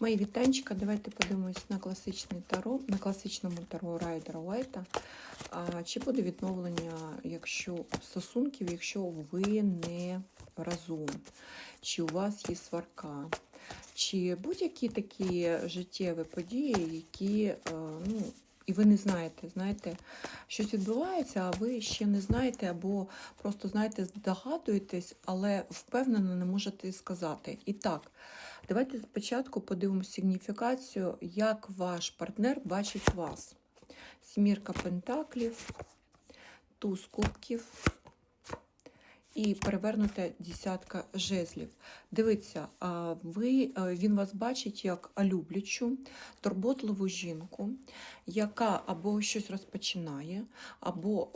Мої вітанчика, давайте подивимось на класичний таро, на класичному таро Райдера Уайта. Чи буде відновлення якщо стосунків, якщо ви не разом, чи у вас є сварка, чи будь-які такі життєві події, які ну, і ви не знаєте, знаєте, щось відбувається, а ви ще не знаєте, або просто знаєте, здогадуєтесь, але впевнено не можете сказати. І так, давайте спочатку подивимося сигніфікацію, як ваш партнер бачить вас. Сімірка пентаклів, туз кубків і перевернута десятка жезлів. Дивіться, ви, він вас бачить як люблячу, турботливу жінку, яка або щось розпочинає, або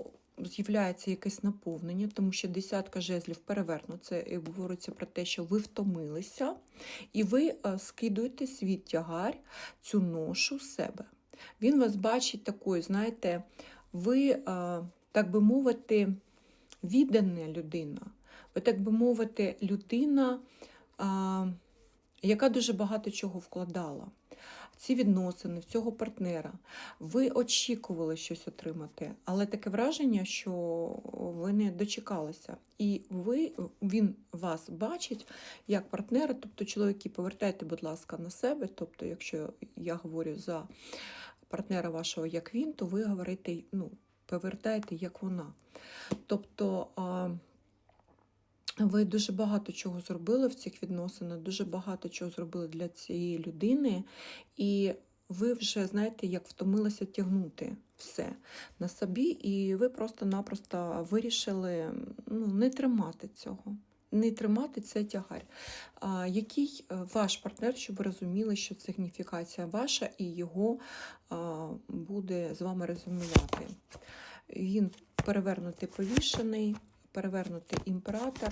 з'являється якесь наповнення, тому що десятка жезлів перевернута. Це і говориться про те, що ви втомилися, і ви скидуєте свій тягар, цю ношу себе. Він вас бачить такою, знаєте, ви, так би мовити, віддана людина. Ви, так би мовити, людина, яка дуже багато чого вкладала. Ці відносини, в цього партнера. Ви очікували щось отримати, але таке враження, що ви не дочекалися. І ви, він вас бачить як партнера, тобто чоловіки, повертайте, будь ласка, на себе. Тобто, якщо я говорю за партнера вашого як він, то ви говорите, ну, повертаєте як вона. Тобто ви дуже багато чого зробили в цих відносинах, дуже багато чого зробили для цієї людини, і ви вже, знаєте, як втомилися тягнути все на собі, і ви просто-напросто вирішили ну, не тримати цього. Не тримати цей тягар. А, який е, ваш партнер, щоб ви розуміли, що сигніфікація ваша, і його а, буде з вами резонувати. Він перевернутий повішений, перевернутий імператор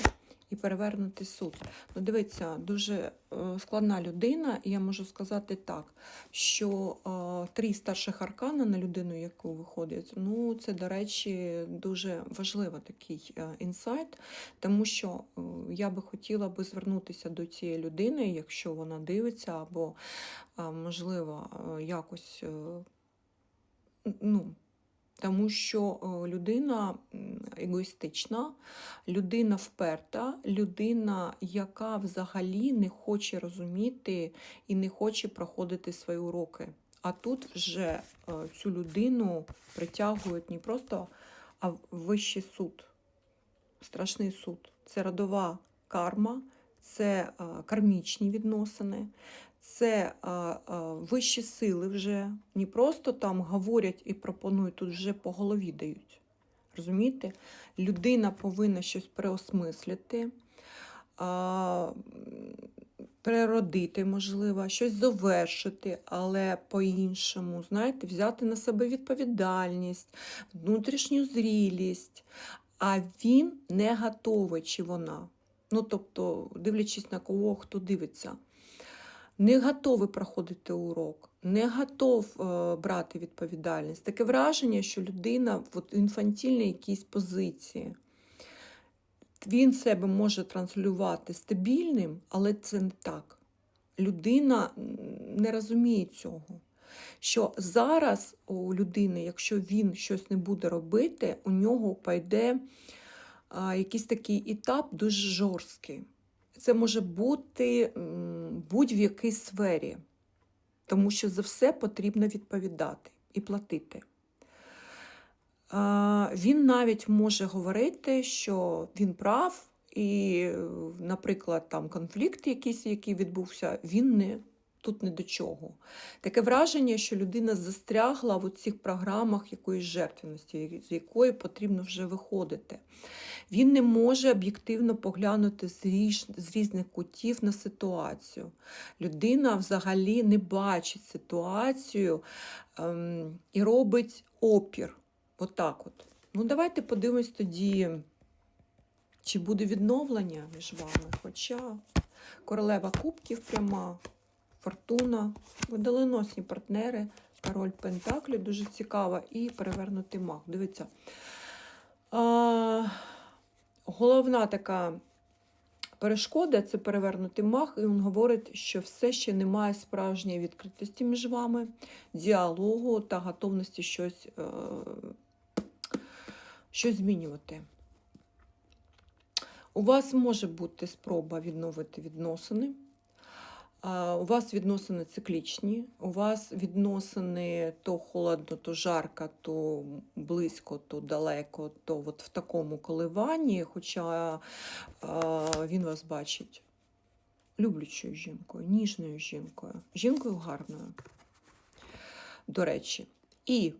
і перевернутий суд. Ну, дивіться, дуже е, складна людина, і я можу сказати так, що е, три старших аркана на людину, яку виходить, ну це, до речі, дуже важливий такий е, інсайт, тому що я би хотіла би звернутися до цієї людини, якщо вона дивиться, або, можливо, якось. ну, тому що е, людина егоїстична, людина вперта, людина, яка взагалі не хоче розуміти і не хоче проходити свої уроки. А тут вже е, цю людину притягують не просто, а вищий суд, страшний суд. Це родова карма, це кармічні відносини, це вищі сили вже не просто там говорять і пропонують, тут вже по голові дають. Розумієте? Людина повинна щось переосмислити, переродити, можливо, щось завершити, але по-іншому, знаєте, взяти на себе відповідальність, внутрішню зрілість. А він не готовий, чи вона. Ну, тобто, дивлячись на кого хто дивиться не готовий проходити урок, не готов е, брати відповідальність. Таке враження, що людина в інфантільній якійсь позиції. Він себе може транслювати стабільним, але це не так. Людина не розуміє цього. Що зараз у людини, якщо він щось не буде робити, у нього пойде якийсь такий етап дуже жорсткий. Це може бути м, будь-в якій сфері, тому що за все потрібно відповідати і платити. Він навіть може говорити, що він прав, і, наприклад, там конфлікт якийсь, який відбувся, він не тут не до чого. Таке враження, що людина застрягла в цих програмах якоїсь жертвеності, з якої потрібно вже виходити. Він не може об'єктивно поглянути з, ріж, з різних кутів на ситуацію. Людина взагалі не бачить ситуацію ем, і робить опір. Отак от. Ну, давайте подивимось тоді, чи буде відновлення між вами. Хоча королева кубків пряма. Фортуна, видаленосні партнери, король Пентаклі, дуже цікава, і перевернутий маг. Дивіться. А, головна така Перешкода це перевернутий мах, і він говорить, що все ще немає справжньої відкритості між вами, діалогу та готовності щось, е, щось змінювати. У вас може бути спроба відновити відносини. У вас відносини циклічні, у вас відносини то холодно, то жарко, то близько, то далеко, то от в такому коливанні, хоча він вас бачить люблячою жінкою, ніжною жінкою, жінкою гарною, до речі. І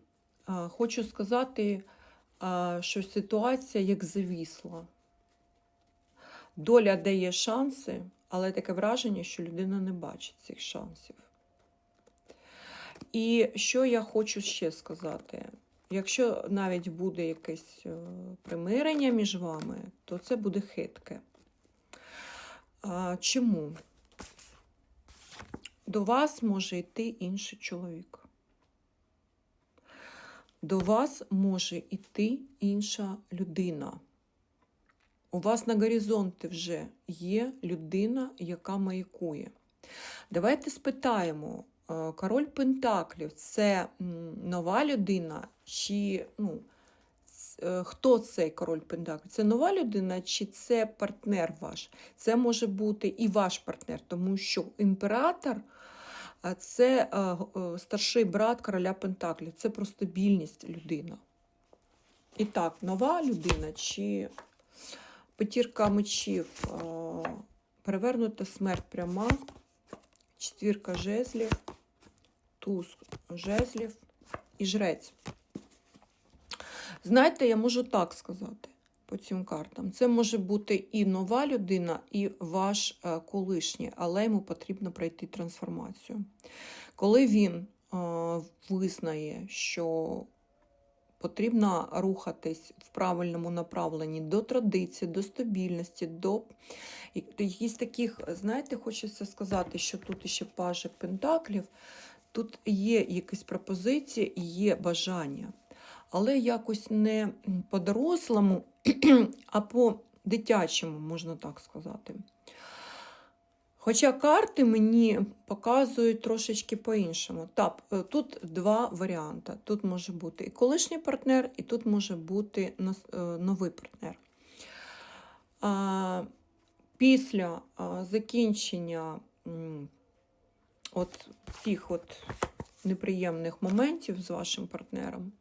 хочу сказати, що ситуація як завісла. Доля дає шанси, але таке враження, що людина не бачить цих шансів. І що я хочу ще сказати? Якщо навіть буде якесь е, примирення між вами, то це буде хитке. А, чому? До вас може йти інший чоловік. До вас може йти інша людина. У вас на горизонті вже є людина, яка маякує. Давайте спитаємо, е, король Пентаклів це нова людина, чи ну, е, хто цей король Пентаклів? Це нова людина, чи це партнер ваш? Це може бути і ваш партнер, тому що імператор це е, старший брат короля Пентаклів, це про стабільність людина. І так, нова людина чи П'ятірка мечів, перевернута смерть пряма, четвірка жезлів, туз жезлів і жрець. Знаєте, я можу так сказати по цим картам. Це може бути і нова людина, і ваш е, колишній, але йому потрібно пройти трансформацію. Коли він е, визнає, що потрібно рухатись в правильному направленні до традиції, до стабільності, до якісь таких, знаєте, хочеться сказати, що тут ще паже пентаклів, тут є якісь пропозиції є бажання, але якось не по-дорослому, а по-дитячому, можна так сказати. Хоча карти мені показують трошечки по-іншому. Е, тут два варіанти. Тут може бути і колишній партнер, і тут може бути е, новий партнер. Після закінчення от цих от неприємних моментів з вашим партнером,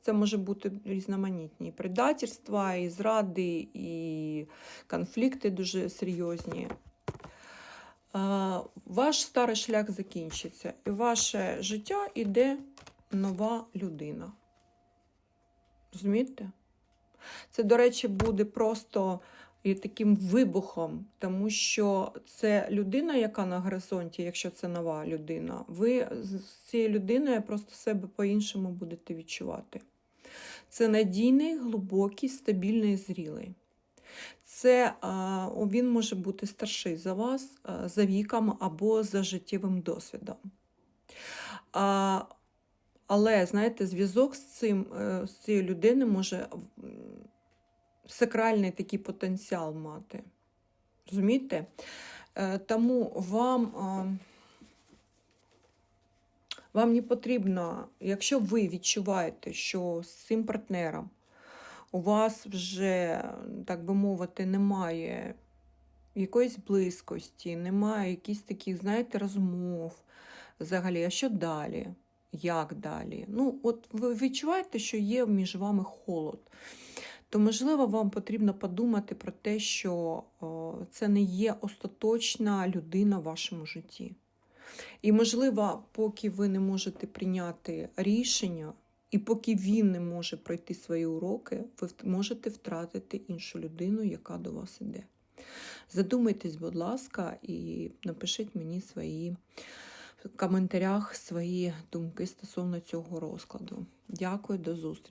це може бути різноманітні предательства, і зради, і конфлікти дуже серйозні. А, Ваш старий шлях закінчиться, і ваше життя йде нова людина. Розумієте? Це, до речі, буде просто і таким вибухом, тому що це людина, яка на горизонті, якщо це нова людина, ви з цією людиною просто себе по-іншому будете відчувати. Це надійний, глибокий, стабільний, зрілий. Це він може бути старший за вас за віком або за життєвим досвідом. Але, знаєте, зв'язок з цим е, з цією людиною може сакральний такий потенціал мати. Розумієте? Е, Тому вам, вам не потрібно, якщо ви відчуваєте, що з цим партнером у вас вже, так би мовити, немає якоїсь близькості, немає якісь таких, знаєте, розмов взагалі, а що далі? Як далі? Ну, от ви відчуваєте, що є між вами холод. То, можливо, вам потрібно подумати про те, що це не є остаточна людина в вашому житті. І, можливо, поки ви не можете прийняти рішення, і поки він не може пройти свої уроки, ви можете втратити іншу людину, яка до вас іде. Задумайтесь, будь ласка, і напишіть мені свої в коментарях свої думки стосовно цього розкладу. Дякую, до зустрічі.